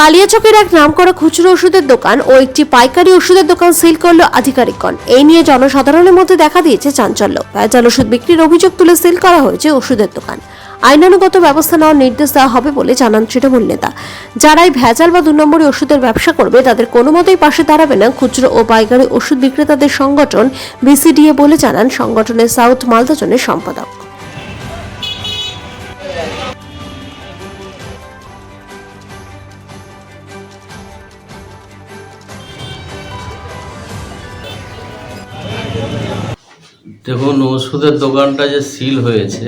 কালিয়াচকের এক নামকরা খুচরো ওষুধের দোকান ও একটি পাইকারি ওষুধের দোকান সিল করল আধিকারিকগণ। এই নিয়ে জনসাধারণের মধ্যে দেখা দিয়েছে চাঞ্চল্য। ভেজাল ওষুধ বিক্রির অভিযোগ তুলে সিল করা হয়েছে ওষুধের দোকান। আইনানুগত ব্যবস্থা নেওয়ার নির্দেশ দেওয়া হবে বলে জানান তৃণমূল নেতা। যারাই ভেজাল বা দু নম্বরী ওষুধের ব্যবসা করবে, তাদের কোনো মতেই পাশে দাঁড়াবে না খুচরো ও পাইকারি ওষুধ বিক্রেতাদের সংগঠন বিসিডিএ বলে জানান সংগঠনের সাউথ মালদা জোনের সম্পাদক। দেখুন, ওষুধের দোকানটা যে সিল হয়েছে,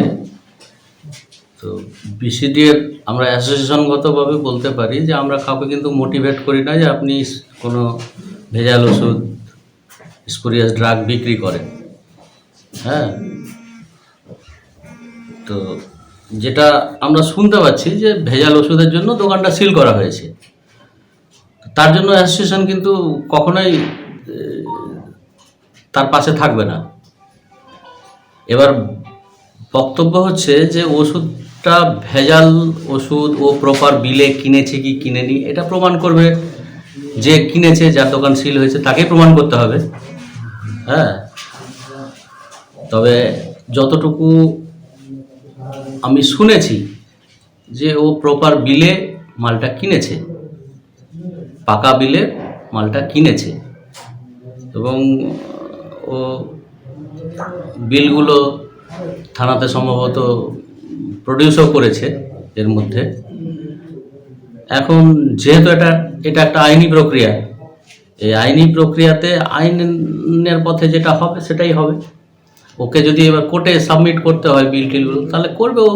তো বিসিডিএর আমরা অ্যাসোসিয়েশনগতভাবে বলতে পারি যে আমরা কাউকে কিন্তু মোটিভেট করি না যে আপনি কোনো ভেজাল ওষুধ স্পুরিয়াস ড্রাগ বিক্রি করেন। হ্যাঁ? তো যেটা আমরা শুনতে পাচ্ছি যে ভেজাল ওষুধের জন্য দোকানটা সিল করা হয়েছে। তার জন্য অ্যাসোসিয়েশন কিন্তু কখনোই তার পাশে থাকবে না। এবার বক্তব্য হচ্ছে যে ওষুধটা ভেজাল ওষুধ ও প্রপার বিলে কিনেছে কি কিনেনি, এটা প্রমাণ করবে যে কিনেছে যার দোকান সিল হয়েছে, তাকেই প্রমাণ করতে হবে। হ্যাঁ? তবে যতটুকু আমি শুনেছি যে ও প্রপার বিলে মালটা কিনেছে, পাকা বিলে মালটা কিনেছে এবং ও বিলগুলো থানাতে সম্ভবত প্রডিউসও করেছে এর মধ্যে। এখন যেহেতু এটা এটা একটা আইনি প্রক্রিয়া, এই আইনি প্রক্রিয়াতে আইনের পথে যেটা হবে সেটাই হবে। ওকে যদি এবার কোর্টে সাবমিট করতে হয় বিল টিলগুলো, তাহলে করবে ও।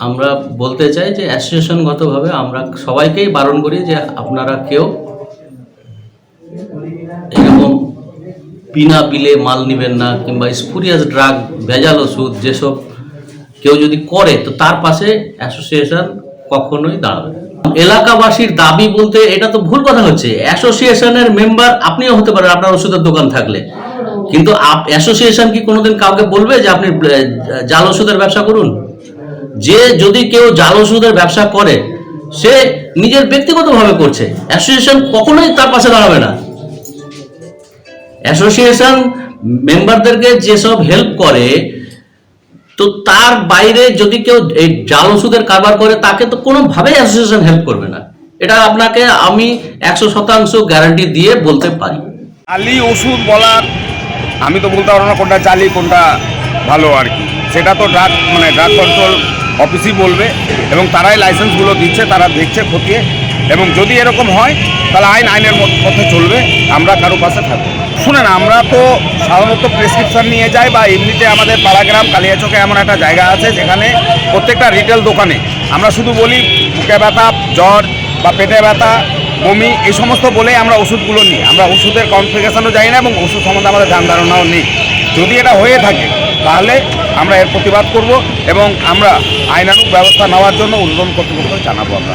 আমরা বলতে চাই যে অ্যাসোসিয়েশনগতভাবে আমরা সবাইকেই বারণ করি যে আপনারা কেউ এরকম বিনা বিলে মাল নেবেন না, কিংবা স্পুরিয়াস ড্রাগ ভেজাল ওষুধ, যেসব কেউ যদি করে, তো তার পাশে অ্যাসোসিয়েশন কখনোই দাঁড়াবে এলাকাবাসীর দাবি বলতে এটা তো ভুল কথা হচ্ছে অ্যাসোসিয়েশনের মেম্বার আপনিও হতে পারেন, আপনার ওষুধের দোকান থাকলে। কিন্তু অ্যাসোসিয়েশন কি কোনোদিন কাউকে বলবে যে আপনি জাল ওষুধের ব্যবসা করুন? যে যদি কেউ জাল ওষুধের ব্যবসা করে, সে নিজের ব্যক্তিগতভাবে করছে। অ্যাসোসিয়েশন কখনোই তার পাশে দাঁড়াবে না। অ্যাসোসিয়েশন মেম্বারদেরকে যেসব হেল্প করে, তো তার বাইরে যদি কেউ এই জাল ওষুধের কারবার করে, তাকে তো কোনোভাবেই অ্যাসোসিয়েশন হেল্প করবে না। এটা আপনাকে আমি একশো শতাংশ গ্যারান্টি দিয়ে বলতে পারি। জালি ওষুধ বলার, আমি তো বলতে পারব না কোনটা জালি কোনটা ভালো আর কি। সেটা তো ড্রাগ মানে ড্রাগ কন্ট্রোল অফিসই বলবে এবং তারাই লাইসেন্সগুলো দিচ্ছে, তারা দেখছে, খতিয়ে এবং যদি এরকম হয়, তাহলে আইন, আইনের পথে চলবে, আমরা কারও পাশে থাকব। শুনেন, আমরা তো সাধারণত প্রেসক্রিপশন নিয়ে যাই বা এমনিতে আমাদের পাড়াগ্রাম, কালিয়াচকে এমন একটা জায়গা আছে যেখানে প্রত্যেকটা রিটেল দোকানে আমরা শুধু বলি বুকে ব্যথা, জ্বর বা পেটে ব্যথা, বমি, এই সমস্ত বলেই আমরা ওষুধগুলো নিই। আমরা ওষুধের কনফিগেশনও যাই না এবং ওষুধ সম্বন্ধে আমাদের ধ্যান ধারণাও নেই। যদি এটা হয়ে থাকে, তাহলে আমরা এর প্রতিবাদ করব এবং আমরা আইনানুক ব্যবস্থা নেওয়ার জন্য উদ্বোধন কর্তৃপক্ষ জানাব আমরা।